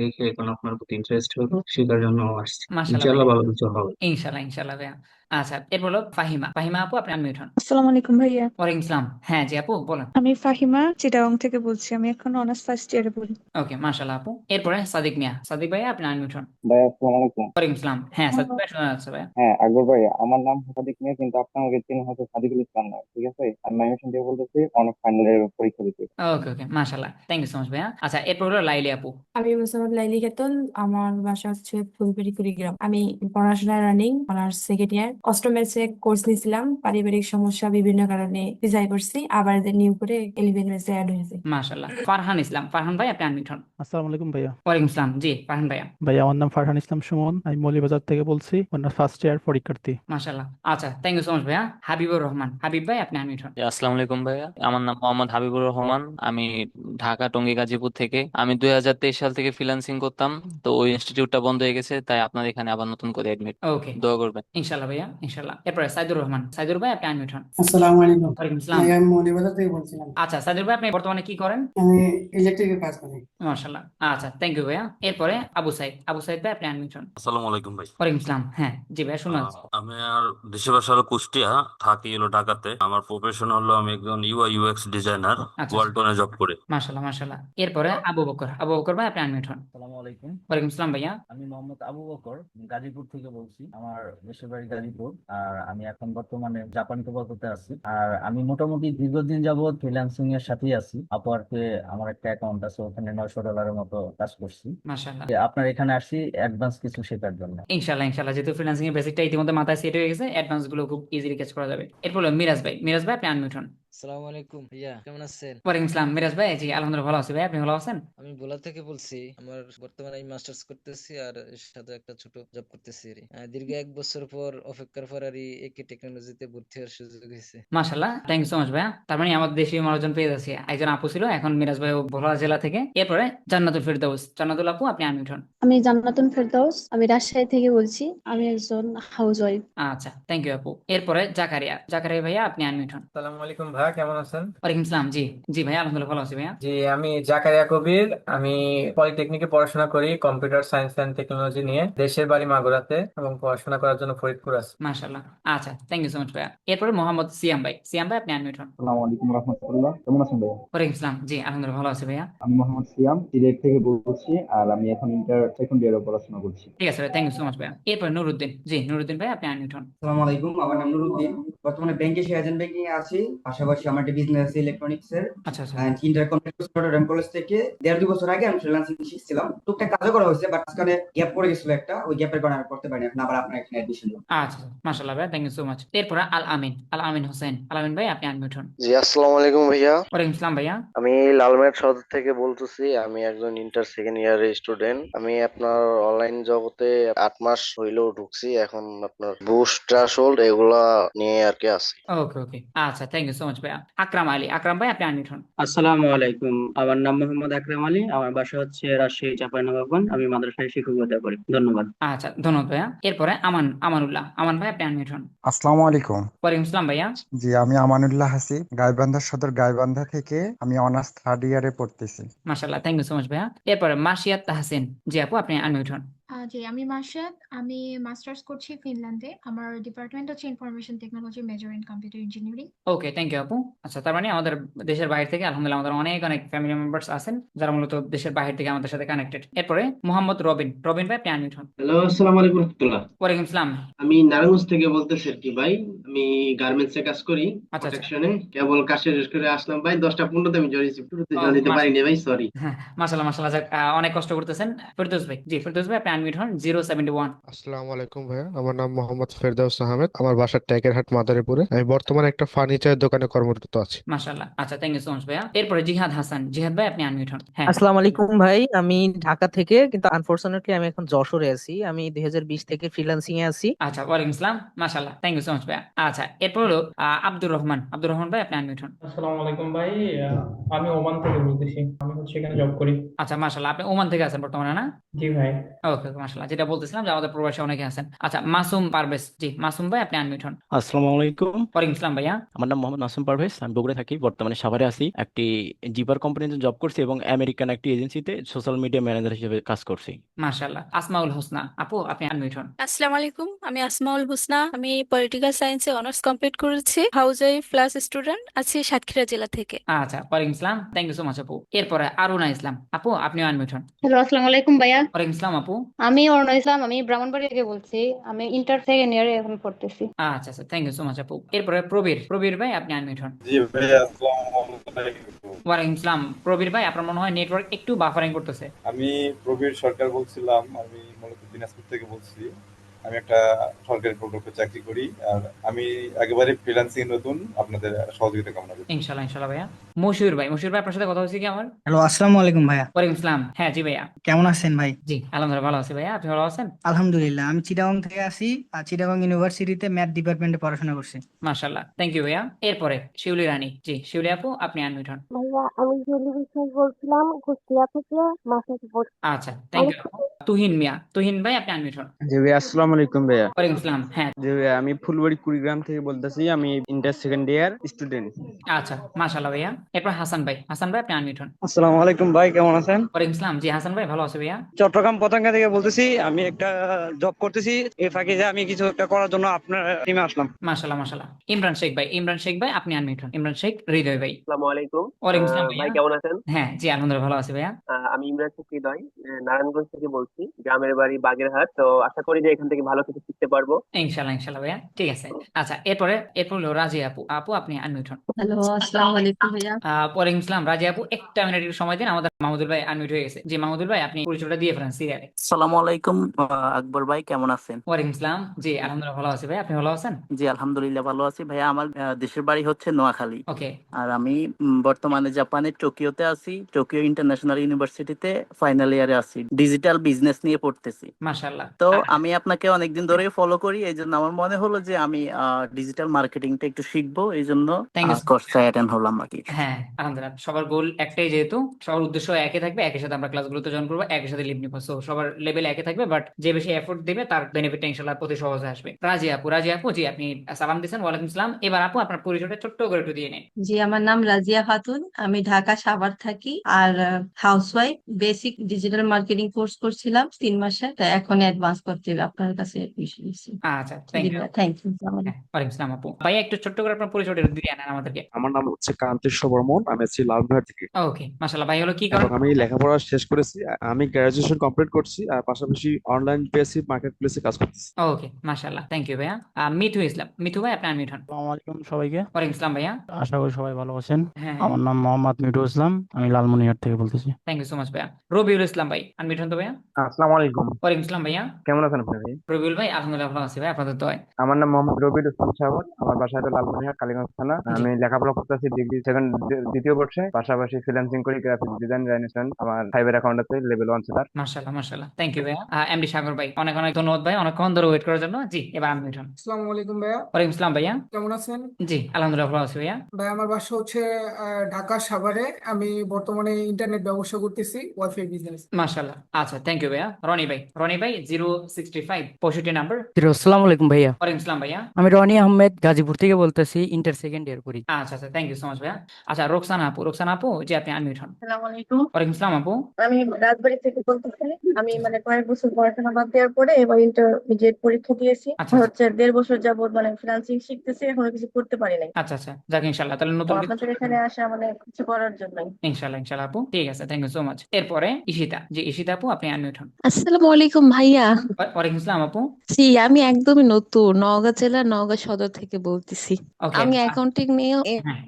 Speaker 32: দেখে এখন আপনার প্রতি ইন্টারেস্ট হলো শেখার জন্য আসছি।
Speaker 1: মাশাআল্লাহ
Speaker 32: ইনশাআল্লাহ
Speaker 1: ভাইয়া।
Speaker 32: ভালো কিছু হবে।
Speaker 1: ইনশাআল্লাহ ইনশাআল্লাহ ভাইয়া। আচ্ছা এরপর হলো ফাহিমা। ফাহিমা আপু আপনি আনমিউট হন।
Speaker 33: আসসালামু আলাইকুম ভাইয়া।
Speaker 1: ওয়ালাইকুম সালাম। হ্যাঁ জি আপু বলেন।
Speaker 33: আমি ফাহিমা চিটাগং থেকে বলছি। আমি এখন অনার্স ফার্স্ট ইয়ারে পড়ি।
Speaker 1: ওকে মাশাআল্লাহ আপু। এরপরে সাদিক মিয়া। সাদিক ভাই আপনি আনমিউট হন।
Speaker 29: ভাই আসসালামু আলাইকুম।
Speaker 1: ওয়ালাইকুম সালাম। হ্যাঁ সাদিক ভাই শোনা যাচ্ছে ভাইয়া।
Speaker 29: হ্যাঁ আকবর ভাই আমার নাম সাদিক মিয়া কিন্তু আপনি আমাকে চেনেন হয়তো সাদিকুল ইসলাম নয় ঠিক আছে? আমি মাইমেশন থেকে বলতেছি অনেক ফাইনালের পরীক্ষা দিতে।
Speaker 1: ওকে ওকে মাশাআল্লাহ। থ্যাংক ইউ সো মাচ ভাইয়া। আচ্ছা এরপর হলো লাইলি আপু।
Speaker 33: আমি মোসাম্মদ লাইলি খাতুন। আমার বাসা হচ্ছে ফুলবাড়ি কুড়িগ্রাম। আমি পড়াশোনা রানিং অনার্স সেকেন্ড ইয়ার অষ্টম ব্যাচে কোর্স নিয়েছিলাম। পারিবারিক সমস্যা বিভিন্ন কারণে রিজাইন করছি। আবার নিউ করে ইলেভেন ব্যাচে অ্যাড হয়েছে।
Speaker 1: মাশাআল্লাহ। ফারহান ইসলাম। ফারহান ভাই আপনি হন।
Speaker 34: আসসালামু আলাইকুম ভাইয়া।
Speaker 1: ওয়ালাইকুম জি ফারহান ভাইয়া।
Speaker 34: ভাইয়া আমার নাম ফারহান ইসলাম সুমন। আমি মৌলভীবাজার থেকে বলছি। ফার্স্ট ইয়ার পরীক্ষার্থী।
Speaker 1: মাশাআল্লাহ। আচ্ছা থ্যাংক ইউ সো মাচ ভাইয়া। হাবিবুর রহমান। হাবিব ভাই আপনি আনমিউট হন।
Speaker 27: আসসালামু আলাইকুম ভাইয়া। আমার নাম মোহাম্মদ হাবিবুর রহমান। আমি ঢাকা টঙ্গী গাজীপুর থেকে। আমি দুই হাজার তেইশ সাল থেকে ফ্রিল্যান্সিং করতাম। তো ওই ইনস্টিটিউটটা বন্ধ হয়ে গেছে। তাই আপনার এখানে আবার নতুন করে এডমিট
Speaker 1: ওকে
Speaker 27: দোয়া করবেন।
Speaker 1: ইনশাআল্লাহ ভাইয়া। ইনশাআল্লাহ। এরপরে সাইদুর রহমান। সাইদুর ভাই আপনি আনমিউট হন।
Speaker 24: আসসালামু আলাইকুম।
Speaker 1: ওয়ালাইকুম সালাম
Speaker 24: ভাই আমি মৌলভীবাজার থেকে বলছিলাম।
Speaker 1: আচ্ছা সাইদুর ভাই আপনি বর্তমানে কি করেন?
Speaker 24: আমি ইলেকট্রিকের কাজ করি।
Speaker 1: মাশাআল্লাহ। আচ্ছা থ্যাংক ইউ ভাইয়া। এরপরে আবু সাইদ। আবু সাইদ ভাই আপনি আনমিউট হন।
Speaker 35: আসসালামু আলাইকুম ভাই।
Speaker 1: ওয়ালাইকুম সালাম হ্যাঁ জি ভাইয়া শোনা
Speaker 35: আমি আর দেশের বাসা হলো কুষ্টিয়া থাকি হলো ঢাকাতে। আমার প্রফেশন হলো আমি একজন ইউআই ইউএক্স ডিজাইনার ওয়ালটনে জব করে।
Speaker 1: মাশাআল্লাহ মাশাআল্লাহ। এরপরে আবু বকর। আবু বকর ভাই আপনি আনমিউট হন।
Speaker 17: আসসালামু আলাইকুম।
Speaker 1: ওয়ালাইকুম সালাম ভাইয়া।
Speaker 17: আমি মোহাম্মদ আবু বকর গাজীপুর থেকে বলছি। আমার দেশের বাড়ি গাজীপুর। আর আমি এখন বর্তমানে জাপান প্রকল্পতে আছি। আর আমি মোটামুটি দীর্ঘদিন যাবৎ ফ্রিল্যান্সিং এর সাথেই আছি। আপওয়ার্কে আমার একটা অ্যাকাউন্ট আছে ওখানে নয়শো ডলারের মতো কাজ করছি।
Speaker 1: মাশাআল্লাহ।
Speaker 17: আপনার এখানে আসছি অ্যাডভান্স কিছু শেখার জন্য।
Speaker 1: ইনশাআল্লাহ ইনশাআল্লাহ। যেহেতু ফ্রিল্যান্সিং এর বেসিকটা ইতিমধ্যে মাথায় সেট হয়ে গেছে অ্যাডভান্সগুলো খুব ইজিলি ক্যাচ করা যাবে। এরপর মিরাজ ভাই। মিরাজ ভাই আপনি আনমিউট হন।
Speaker 22: আসসালামু আলাইকুম ভাইয়া কেমন আছেন?
Speaker 1: ওয়ালাইকুম সালাম মিরাজ ভাই জি আলহামদুলিল্লাহ ভালো আছি ভাই। আপনি ভালো আছেন?
Speaker 22: আমি ভোলা থেকে বলছি আমার বর্তমানে আমি মাস্টার্স করতেছি আর সাথে একটা ছোট জব করতেছি আর দীর্ঘ এক বছর পর অপেক্ষার পর আর একে টেকনোলজিতে ভর্তি হওয়ার সুযোগ হয়েছে।
Speaker 1: মাশাআল্লাহ থ্যাংক ইউ সো মাচ ভাইয়া। তার মানে আমাদের দেশীয় মানুষজন পেয়ে যাচ্ছে। একজন আপু ছিল এখন মিরাজ ভাই ভোলা জেলা থেকে। এরপরে জান্নাতুল ফেরদৌস জান্নাতুল আপু আপনি আনমিউট হন।
Speaker 36: আমি জান্নাতুন ফেরদৌস আমি রাজশাহী থেকে বলছি আমি একজন হাউস ওয়াইফ
Speaker 1: আচ্ছা থ্যাংক ইউ আপু। এরপরে জাকারিয়া। জাকারিয়া ভাইয়া আপনি আনমিউট হন।
Speaker 37: আসসালামু আলাইকুম ভাইয়া কেমন আছেন?
Speaker 1: ওয়ালাইকুম সালাম জি। জি ভাইয়া আলহামদুলিল্লাহ ভালো আছি ভাইয়া।
Speaker 37: জি আমি জাকারিয়া কবির। আমি পলিটেকনিকে পড়াশোনা করি কম্পিউটার সায়েন্স অ্যান্ড টেকনোলজি নিয়ে। দেশের বাড়ি মাগুরাতে এবং পড়াশোনা করার জন্য ফরিদপুর আছি।
Speaker 1: মাশাআল্লাহ। আচ্ছা থ্যাংক ইউ সো মাচ ভাইয়া। এরপরে মোহাম্মদ সিয়াম ভাই। সিয়াম ভাই আপনি আনমিউট হন।
Speaker 29: আসসালামু আলাইকুম রহমতুল্লাহ। কেমন আছেন ভাইয়া?
Speaker 1: ওয়ালাইকুম সালাম জি আলহামদুলিল্লাহ ভালো আছি ভাইয়া।
Speaker 29: আমি মোহাম্মদ সিয়াম সিলেট থেকে বলছি আর আমি এখন ইন্টার সেকেন্ড ইয়ারে পড়াশোনা করছি।
Speaker 1: ঠিক আছে ভাই থ্যাংক ইউ সো মাচ ভাইয়া। এরপরে নুরুদ্দিন। জি নুরুদ্দিন ভাই আপনি আনমিউট হন।
Speaker 38: আসসালামু আলাইকুম আমার নাম নুরুদ্দিন। বর্তমানে ব্যাংকে শেয়ার এজেন্ট ব্যাংকিং এ আছি। পাশাপাশি আমার একটা বিজনেস আছে ইলেকট্রনিক্স এর।
Speaker 1: আচ্ছা আচ্ছা।
Speaker 38: ইন্টার কম্পিউটার কলেজ থেকে দেড় দুই বছর আগে আমি ফ্রিল্যান্সিং শিখছিলাম। টুকটাক কাজও করা হয়েছে বাট মাঝখানে গ্যাপ পড়ে গেছিল একটা। ওই গ্যাপের কারণে আর করতে পারিনি। এখন আবার আপনার এখানে অ্যাডমিশন
Speaker 1: আচ্ছা মাশাআল্লাহ ভাই থ্যাংক ইউ সো মাচ এরপরে আল আমিন আল আমিন হোসেন। আল আমিন ভাই আপনি আনমিউট হন।
Speaker 39: জি আসসালামু আলাইকুম ভাইয়া।
Speaker 1: ওয়ালাইকুম সালাম ভাইয়া।
Speaker 39: আমি লালমেট সদর থেকে বলতেছি আমি একজন ইন্টার সেকেন্ড ইয়ারের স্টুডেন্ট আমি আপনার অনলাইন জগতে আট মাস হইলেও ঢুকছি এখন আপনার বুস্ট ট্রাশোল্ড এগুলা নিয়ে আর কি আছি।
Speaker 1: ওকে ওকে আচ্ছা থ্যাংক ইউ সো মাচ ভাইয়া। আকরাম আলী। আকরাম ভাই আপনি আনমিউট হন।
Speaker 40: আসসালামু আলাইকুম। আমার নাম মোহাম্মদ আকরাম আলী। আমার বাসা হচ্ছে রাজশাহী চাঁপাইনবাবগঞ্জ। আমি মাদ্রাসায় শিক্ষকতা করি ধন্যবাদ।
Speaker 1: আচ্ছা ধন্যবাদ ভাইয়া। এরপরে আমান আমানুল্লাহ। আমান ভাই আপনি আনমিউট হন।
Speaker 41: আসসালামু আলাইকুম।
Speaker 1: ওয়ালাইকুম সালাম ভাইয়া।
Speaker 41: জি আমি আমানুল্লাহ হাসিব গাইবান্ধা সদর গাইবান্ধা থেকে আমি অনার্স থার্ড ইয়ারে পড়তেছি।
Speaker 1: মাশাআল্লাহ থ্যাংক ইউ সো মাচ ভাইয়া। এরপরে মাসিয়াত তাহসিন। জি আপু আপনি আনমিউট হন।
Speaker 42: জি আমি আমি মাস্টার্স করছি ফিনল্যান্ডে। আমার ডিপার্টমেন্ট হচ্ছে information technology major in computer engineering.
Speaker 1: Okay thank you আপু। আচ্ছা তার মানে আমাদের দেশের বাইরে থেকে আলহামদুলিল্লাহ আমাদের অনেক অনেক ফ্যামিলি মেম্বার্স আছেন যারা মূলত দেশের বাইরে থেকে আমাদের সাথে কানেক্টেড এরপরে মোহাম্মদ রবিন রবিন ভাই আপনি আনমিউট হন
Speaker 39: হ্যালো আসসালামু আলাইকুম রহমতুল্লাহ।
Speaker 1: ওয়ালাইকুম সালাম।
Speaker 39: আমি নারায়ণগঞ্জ থেকে বলতেছি কি ভাই। আমি গার্মেন্টস এ কাজ করি
Speaker 1: আচ্ছা আচ্ছা।
Speaker 39: প্রোডাকশনে কেবল কাজ শেষ করে আসলাম ভাই। দশটা পনেরোতে আমি জয়েন শুরুতে
Speaker 1: ও,
Speaker 39: জয়েন দিতে পারিনি ভাই সরি
Speaker 1: হ্যাঁ যাক, আহ, অনেক কষ্ট করতেছেন। ফেরদৌস ভাই জি ফেরদৌস ভাই আপনি আনমিউট হন জিরো সেভেন্টি ওয়ান
Speaker 5: আসসালামু আলাইকুম ভাইয়া আমার নাম মোহাম্মদ ফেরদাউস আহমেদ আমার বাসা ট্যাকেরহাট মাদারীপুরে। আমি বর্তমানে একটা ফার্নিচার দোকানে কর্মরত আছি।
Speaker 1: মাশাল্লাহ আচ্ছা থ্যাংক ইউ সো মাচ ভাইয়া। এরপরে জিহাদ হাসান। জিহাদ ভাই আপনি আনমিউট হন। হ্যাঁ।
Speaker 43: আসসালামু আলাইকুম ভাই আমি ঢাকা থেকে কিন্তু আনফরচুনেটলি আমি এখন যশোরে আছি। আমি দুই থেকে ফ্রিল্যান্সিং এ আছি।
Speaker 1: আচ্ছা ওয়ালাইকুম আসসালাম। মাশাল্লাহ থ্যাংক ইউ সো মাচ ভাইয়া। আচ্ছা এরপর হলো আহ, আব্দুর রহমান। আব্দুর রহমান ভাই আপনি আনমিউট হন।
Speaker 44: আসসালামু আলাইকুম ভাই আমি ওমান থেকে বলতেছি। আমি হচ্ছে এখানে জব করি।
Speaker 1: আচ্ছা মাশাল্লাহ আপনি ওমান থেকে আছেন বর্তমানে না?
Speaker 44: জি ভাই।
Speaker 1: ওকে মাশাল্লাহ যেটা বলতেছিলাম যে আমাদের প্রবাসী অনেকে আছেন। আচ্ছা মাসুম পারভেজ জি মাসুম ভাই আপনি আনমিউট হন।
Speaker 22: আসসালামু আলাইকুম।
Speaker 1: ওয়ালাইকুম আসসালাম ভাইয়া।
Speaker 22: আমার নাম মোহাম্মদ নাসুম পারভেজ আমি বগুড়া থাকি বর্তমানে সাভারে আছি। একটি জিপার কোম্পানিতে জব করছি এবং আমেরিকান একটি এজেন্সিতে সোশ্যাল মিডিয়া ম্যানেজার হিসেবে কাজ করছি।
Speaker 1: মাশাল্লাহ আসমাউল হোসনা আপু আপনি আনমিউট হন।
Speaker 45: আসসালামু আলাইকুম আমি আসমাউল হোসনা। আমি পলিটিক্যাল সায়েন্সে অনার্স কমপ্লিট করেছি। হাউস ওয়াইফ প্লাস স্টুডেন্ট আছি সাতক্ষীরা জেলা থেকে।
Speaker 1: আচ্ছা ওয়ালাইকুম আসসালাম। থ্যাংক ইউ সো মাচ আপু। এরপরে আরুনা ইসলাম আপু আপনি আনমিউট হন।
Speaker 20: হ্যালো আসসালামু আলাইকুম ভাইয়া।
Speaker 1: ওয়ালাইকুম আসসালাম আপু।
Speaker 20: আমি অরুণা ইসলাম আমি ব্রাহ্মণবাড়ি থেকে বলছি। আমি ইন্টার সেকেন্ড ইয়ারে এখন পড়তেছি।
Speaker 1: আচ্ছা আচ্ছা। থ্যাংক ইউ সো মাচ আপু। এরপরে প্রবীর। প্রবীর ভাই আপনি আনমিউট হন।
Speaker 25: জি ভাইয়া আসসালামু আলাইকুম।
Speaker 1: আসসালাম প্রবীর ভাই আপনার মনে হয় নেটওয়ার্ক একটু বাফারিং করতেছে?
Speaker 25: আমি প্রবীর সরকার বলছিলাম আমি মূলত দিনাজপুর থেকে বলছি। আমি একটা সরকারি প্রকল্পে চাকরি করি আর আমি একেবারে ফ্রিল্যান্সিং নতুন। আপনাদের সহযোগিতা কামনা করি
Speaker 1: ইনশাল্লাহ ইনশাল্লাহ ভাইয়া। মশিউর ভাই মশিউর ভাই আপনার সাথে কথা হয়েছে কি আমার?
Speaker 46: হ্যালো আসসালামু আলাইকুম ভাইয়া।
Speaker 1: ওয়ালাইকুম আসসালাম। হ্যাঁ জি ভাইয়া।
Speaker 46: কেমন আছেন ভাই?
Speaker 1: জি আলহামদুলিল্লাহ ভালো আছি ভাইয়া। আপনি ভালো আছেন?
Speaker 46: আলহামদুলিল্লাহ আমি চিটাগং থেকে আসি আর চিটাগং ইউনিভার্সিটিতে ম্যাথ ডিপার্টমেন্টে পড়াশোনা করছি।
Speaker 1: মাশাল্লাহ থ্যাংক ইউ ভাইয়া। এরপরে শিউলি রানী। জি শিউলি আপু আপনি আনমিউট হন।
Speaker 20: ভাইয়া আমি জলি বিশ্বাস বলছিলাম কুষ্টিয়া থেকে পড়ছি
Speaker 1: আচ্ছা থ্যাংক ইউ তুহিন মিয়া তুহিন ভাই আপনি আনমিউট হন।
Speaker 47: জি ভাই আসসালামু আলাইকুম ভাইয়া।
Speaker 1: ওয়ালাইকুম আসসালাম হ্যাঁ।
Speaker 47: জি ভাইয়া আমি ফুলবাড়ি কুড়িগ্রাম থেকে বলতেছি আমি ইন্টার সেকেন্ড ইয়ার স্টুডেন্ট
Speaker 1: আচ্ছা মাশাল্লাহ ভাইয়া। এরপর হাসান ভাই। হাসান ভাই আপনি আনমিউট হন।
Speaker 47: আসসালামু আলাইকুম ভাই কেমন আছেন?
Speaker 1: ওয়ালাইকুম আসসালাম জি হাসান ভাই ভালো আছে ভাইয়া?
Speaker 47: চট্টগ্রাম পতেঙ্গা থেকে বলতেছি আমি একটা জব করতেছি এই ফাঁকে যে আমি কিছু একটা করার জন্য আপনার টিমে আসলাম।
Speaker 1: মাশাল্লাহ মাশাল্লাহ ইমরান শেখ ভাই ইমরান শেখ ভাই আপনি আনমিউট হন। ইমরান শেখ হৃদয় ভাই।
Speaker 48: আসসালামু আলাইকুম।
Speaker 1: ওয়ালাইকুম আসসালাম
Speaker 48: ভাই কেমন আছেন?
Speaker 1: হ্যাঁ জি আলহামদুলিল্লাহ ভালো আছি ভাইয়া।
Speaker 48: আমি ইমরান শেখ হৃদয় নারায়ণগঞ্জ থেকে বলছি গ্রামের বাড়ি বাগেরহাট। তো আশা করি যে এখান থেকে ভালো কিছু শিখতে পারব।
Speaker 1: ইনশাল্লাহ ইনশাল্লাহ ভাইয়া। ঠিক আছে। আচ্ছা এরপরে এরপর হলো রাজি আপু। আপু আপনি আনমিউট হন।
Speaker 49: হ্যালো আসসালামু আলাইকুম ভাইয়া।
Speaker 1: ওয়ালাইকুম আসসালাম রাজি আপু একটা মিনিট সময় দিন আমাদের মাহমুদুল ভাই আনমিউট হয়ে গেছে। জি মাহমুদুল ভাই আপনি পরিচয়টা দিয়ে ফেলেন সিরিয়ালে
Speaker 50: আসসালামু আলাইকুম আকবর ভাই কেমন আছেন?
Speaker 1: ওয়ালাইকুম আসসালাম জি আলহামদুলিল্লাহ ভালো আছি ভাই আপনি ভালো আছেন?
Speaker 50: জি আলহামদুলিল্লাহ ভালো আছি। ভাইয়া আমার দেশের বাড়ি হচ্ছে নোয়াখালী।
Speaker 1: ওকে।
Speaker 50: আর আমি বর্তমানে জাপানের টোকিওতে আছি টোকিও ইন্টারন্যাশনাল ইউনিভার্সিটিতে ফাইনাল ইয়ারে আছি। ডিজিটাল বিজনেস নিয়ে পড়তেছি।
Speaker 1: মাশাল্লাহ
Speaker 50: তো আমি আপনাকে অনেকদিন ধরেই ফলো করি এই জন্য আমার মনে হলো যে আমি ডিজিটাল মার্কেটিংটা একটু শিখব এই জন্য কোর্সটা অ্যাটেন্ড হলাম আর কি।
Speaker 1: হ্যাঁ আলহামদুলিল্লাহ। সবার গোল একটাই যেহেতু সবার উদ্দেশ্য একই থাকবে একই সাথে আমরা ক্লাসগুলোতে জয়েন করব একই সাথে লিভ নিবো। সো সবার লেভেল একই থাকবে বাট যে বেশি এফোর্ট দেবে তার বেনিফিট ইনশাল্লাহ প্রতি সহজে আসবে। রাজি আপু রাজি আপু? জি আপনি সালাম দিয়েছেন। ওয়ালাইকুম সালাম। এবার আপু আপনার পরিচয়টা ছোট্ট করে একটু দিয়ে নিন।
Speaker 49: জি আমার নাম রাজিয়া খাতুন। আমি ঢাকা সাভার থাকি। আর housewife basic digital marketing course করছিলাম তিন মাসে তা এখন অ্যাডভান্স করতে হবে। আপনার কাছে
Speaker 1: আচ্ছা থ্যাংক ইউ
Speaker 49: থ্যাংক ইউ
Speaker 1: ওয়ালাইকুম সালাম আপু। ভাইয়া একটু ছোট্ট করে আপনার পরিচয়টা দিয়ে নেন আমাদেরকে।
Speaker 51: আমার নাম হচ্ছে কান্তেশ্বর বর্মন আমি আছি থেকে।
Speaker 1: ওকে মাশাল্লাহ ভাই হলো কি
Speaker 51: আমি লেখাপড়া শেষ করেছি আমি গ্রাজুয়েশন কমপ্লিট করছি আর পাশাপাশি অনলাইন মার্কেট প্লেসে কাজ করতেছি।
Speaker 1: ওকে মাশাল্লাহ থ্যাংক ইউ ভাইয়া। মিঠু ইসলাম। মিঠু ভাই আপনি আনমিউট হন
Speaker 52: আসসালামু আলাইকুম সবাইকে।
Speaker 1: ওয়ালাইকুম সালাম ভাইয়া।
Speaker 52: আশা করি সবাই ভালো আছেন।
Speaker 1: হ্যাঁ
Speaker 52: আমার নাম মোহাম্মদ মিঠু ইসলাম আমি লালমনিরহাট থেকে বলতেছি।
Speaker 1: থ্যাংক ইউ সো মাচ ভাইয়া। রবিউল ইসলাম ভাই আনমিউট হন তো ভাইয়া?
Speaker 47: আসসালামু আলাইকুম।
Speaker 1: ওয়ালাইকুম সালাম ভাইয়া।
Speaker 47: কেমন আছেন আপনি ভাই?
Speaker 1: রবিউল ভাই আলহামদুলিল্লাহ ভালো আছি ভাই। আপনাদের দোয়ায়।
Speaker 47: আমার নাম মোহাম্মদ রবিউল ইসলাম সাহর আমার বাসা হলো লালমনিরহাট কালীগঞ্জ থানা। আমি লেখাপড়া করতেছি ডিগ্রি সেকেন্ড দ্বিতীয় বর্ষে। পাশাপাশি ফ্রিল্যান্সিং করি গ্রাফিক ডিজাইন রেনিসন আমার ফাইবার অ্যাকাউন্ট আছে লেভেল ওয়ান সেলার
Speaker 1: মাশাল্লাহ মাশাল্লাহ থ্যাংক ইউ ভাইয়া। এমডি সাগর ভাই অনেক অনেক ধন্যবাদ ভাই অনেকক্ষণ ধরে ওয়েট করার জন্য। জি এবার আনমিউট হন
Speaker 24: আসসালামু আলাইকুম ভাইয়া।
Speaker 1: ওয়ালাইকুম সালাম ভাইয়া।
Speaker 24: কেমন আছেন?
Speaker 1: জি আলহামদুলিল্লাহ ভালো আছি ভাইয়া।
Speaker 24: ভাই আমার বাসা হচ্ছে ঢাকা সাভারে। আমি বর্তমানে ইন্টারনেট ব্যবসা করতেছি ওয়াইফাই বিজনেস
Speaker 1: মাশাল্লাহ আচ্ছা থ্যাংক ইউ ভাইয়া। রনি ভাই রনি ভাই জিরো সিক্সটি ফাইভ পঁয়ষট্টি নাম্বার
Speaker 11: আসসালামু আলাইকুম ভাইয়া।
Speaker 1: ওয়ালাইকুম সালাম ভাইয়া।
Speaker 11: আমি রনি আহমেদ গাজীপুর থেকে বলতেছি ইন্টার সেকেন্ড ইয়ার করি।
Speaker 1: আচ্ছা আচ্ছা থ্যাংক ইউ সো মাচ ভাইয়া। আচ্ছা রোকসানা আপু রোকসানা আপু যে আপনি আনমিউট হন।
Speaker 53: আসসালামু আলাইকুম
Speaker 1: ওয়ালাইকুম আসসালাম আপু।
Speaker 53: আমি রাজবাড়ি থেকে বলতেছি আমি মানে কয়েক বছর পড়াশোনা বাদ দেওয়ার পরে এবার ইন্টারমিডিয়েট পরীক্ষা দিয়েছি।
Speaker 1: আচ্ছা,
Speaker 53: হচ্ছে দেড় বছর যাবত মানে ফ্রিল্যান্সিং শিখতেছি এখনও কিছু করতে পারি নাই।
Speaker 1: আচ্ছা আচ্ছা যাক ইনশাল্লাহ তাহলে নতুন
Speaker 53: আপনাদের এখানে আসা মানে কিছু করার জন্যই।
Speaker 1: ইনশাল্লাহ ইনশাল্লাহ আপু ঠিক আছে থ্যাংক ইউ সো মাচ এরপরে ঈশিতা যে ঈশিতা আপু আপনি আনমিউট হন।
Speaker 54: আসসালামু আলাইকুম ভাইয়া।
Speaker 1: ওয়া- ওয়ালাইকুম আসসালাম আপু।
Speaker 54: জি আমি একদমই নতুন নওগাঁ জেলা নওগাঁ সদর থেকে বলতেছি।
Speaker 1: ওকে
Speaker 54: আমি অ্যাকাউন্টিং নিয়ে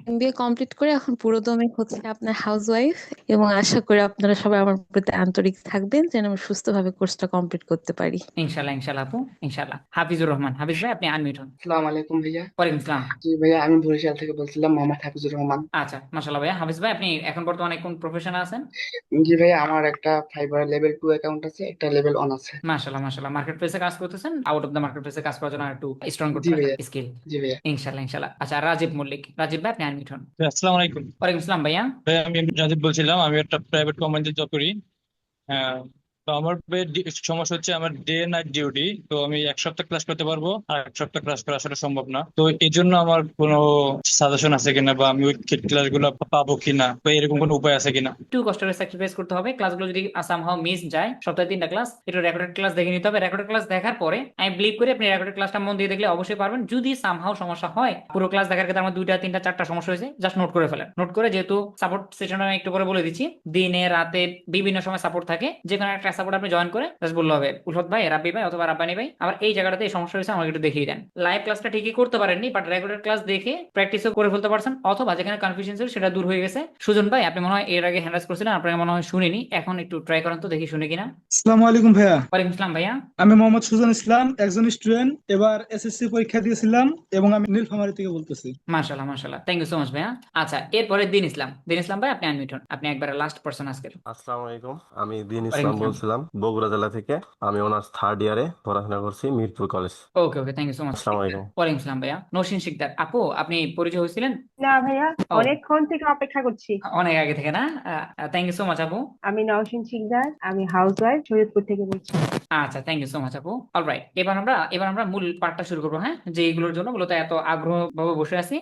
Speaker 54: এমবিএ কমপ্লিট করে এখন পুরোদমে হচ্ছে আপনার হাউসওয়াইফ এবং আশা করি আপনারা সবাই আমার প্রতি আন্তরিক থাকবেন যেন আমি সুস্থভাবে কোর্সটা কমপ্লিট করতে পারি।
Speaker 1: ইনশাল্লাহ ইনশাল্লাহ আপু ইনশাল্লাহ হাফিজুর রহমান হাফিজ ভাই আপনি আনমিউট হন।
Speaker 55: আসসালামু আলাইকুম ভাইয়া।
Speaker 1: ওয়ালাইকুম আসসালাম।
Speaker 55: জি ভাইয়া আমি বরিশাল থেকে বলছিলাম মোহাম্মদ হাফিজুর রহমান।
Speaker 1: আচ্ছা মাশাল্লাহ ভাইয়া। হাফিজ ভাই আপনি এখন বর্তমানে কোন প্রফেশনে আছেন?
Speaker 55: জি ভাইয়া আমার একটা ফাইবার লেভেল টু অ্যাকাউন্ট আছে একটা লেভেল ওয়ান আছে।
Speaker 1: মাশাল্লাহ মাশাল্লাহ মার্কেট প্লেসে কাজ করতেছেন? আউট অফ দ্য মার্কেট প্লেসে কাজ করার জন্য একটু স্ট্রং করতে স্কিল
Speaker 55: জি ভাইয়া।
Speaker 1: ইনশাল্লাহ ইনশাল্লাহ আচ্ছা রাজীব মল্লিক। রাজীব ভাই আপনি আনমিউট হন।
Speaker 43: আসসালামু আলাইকুম।
Speaker 1: ওয়ালাইকুম আসসালাম ভাইয়া।
Speaker 43: ভাই আমি রাজীব বলছিলাম আমি একটা প্রাইভেট কোম্পানিতে জব করি। হ্যাঁ আমার সমস্যা হচ্ছে আমার ডে নাইট ডিউটি, তো আমি এক সপ্তাহ ক্লাস করতে পারব, আর এক সপ্তাহ ক্লাস করা আসলে সম্ভব না। তো এই জন্য আমার সাজেশন আছে কিনা বা আমি ওই ক্লাসগুলো পাবো কিনা, বা এরকম উপায় আছে কিনা?
Speaker 1: স্যাক্রিফাইস করতে হবে। যদি মিস যায়, সপ্তাহে তিনটা ক্লাস রেকর্ডেড ক্লাস দেখে নিতে হবে। রেকর্ডেড ক্লাস দেখার পরে আমি বিলিভ করি আপনি রেকর্ডেড ক্লাসটা মন দিয়ে দেখলে অবশ্যই পারবেন। যদি সামহাও সমস্যা হয়, পুরো ক্লাস দেখার ক্ষেত্রে আমার দুইটা, তিনটা, চারটা সমস্যা হয়েছে জাস্ট নোট করে ফেলেন। নোট করে যেহেতু সাপোর্ট সেশন আমি একটু করে বলে দিচ্ছি, দিনে, রাতে বিভিন্ন সময় সাপোর্ট থাকে যে কোনো একটা সাপোর্ট আপনি জয়েন করে জাস্ট বললে হবে উলফত ভাই রাব্বি ভাই অথবা রাব্বানি ভাই আবার এই জায়গাটাতে এই সমস্যা হয়েছে আমাকে একটু দেখিয়ে দেন। লাইভ ক্লাসটা ঠিকই করতে পারেননি বাট রেকর্ডেড ক্লাস দেখে প্র্যাকটিসও করে ফেলতে পারছেন অথবা যেখানে কনফিউশন ছিল সেটা দূর হয়ে গেছে। সুজন ভাই আপনি মনে হয় এর আগে হ্যান্ডাস করছিলেন আপনাকে মনে হয় শুনিনি এখন একটু ট্রাই করেন তো দেখি শুনে কিনা।
Speaker 24: আসসালামু আলাইকুম ভাইয়া।
Speaker 1: ওয়ালাইকুম আসসালাম ভাইয়া।
Speaker 24: আমি মোহাম্মদ সুজন ইসলাম একজন স্টুডেন্ট এবার এসএসসি পরীক্ষা দিয়েছিলাম এবং আমি নীলফামারী থেকে বলতেছি।
Speaker 1: মাশাল্লাহ মাশাল্লাহ থ্যাংক ইউ সো মাচ ভাইয়া। আচ্ছা এরপরে দিন ইসলাম। দিন ইসলাম ভাই আপনি আনমিউট হন। আপনি একবারে লাস্ট পার্সন আজকের।
Speaker 56: আসসালামু আলাইকুম আমি দিন ইসলাম
Speaker 1: আসসালাম।
Speaker 56: বলছিলাম বগুড়া জেলা থেকে। আমি অনার্স থার্ড ইয়ারে পড়াশোনা করছি Mirpur college
Speaker 1: okay okay thank you so much
Speaker 56: আসসালামু আলাইকুম।
Speaker 1: ওয়ালাইকুম আসসালাম ভাইয়া। নৌসিন শিকদার আপু আপনি পরিচয় হয়েছিলেন?
Speaker 49: না ভাইয়া। অনেকক্ষণ থেকে অপেক্ষা করছি।
Speaker 1: অনেক আগে থেকে না? থ্যাংক ইউ সো মাচ আপু।
Speaker 49: আমি নওশিন শিকদার আমি হাউস ওয়াইফ শরীয়তপুর থেকে বলছি।
Speaker 1: আচ্ছা থ্যাংক ইউ সো মাচ আপু। অলরাইট এবার আমরা এবার আমরা মূল পার্টটা শুরু করব হ্যাঁ? যে এগুলোর জন্য মূলত এত আগ্রহ ভাবে বসে আছি।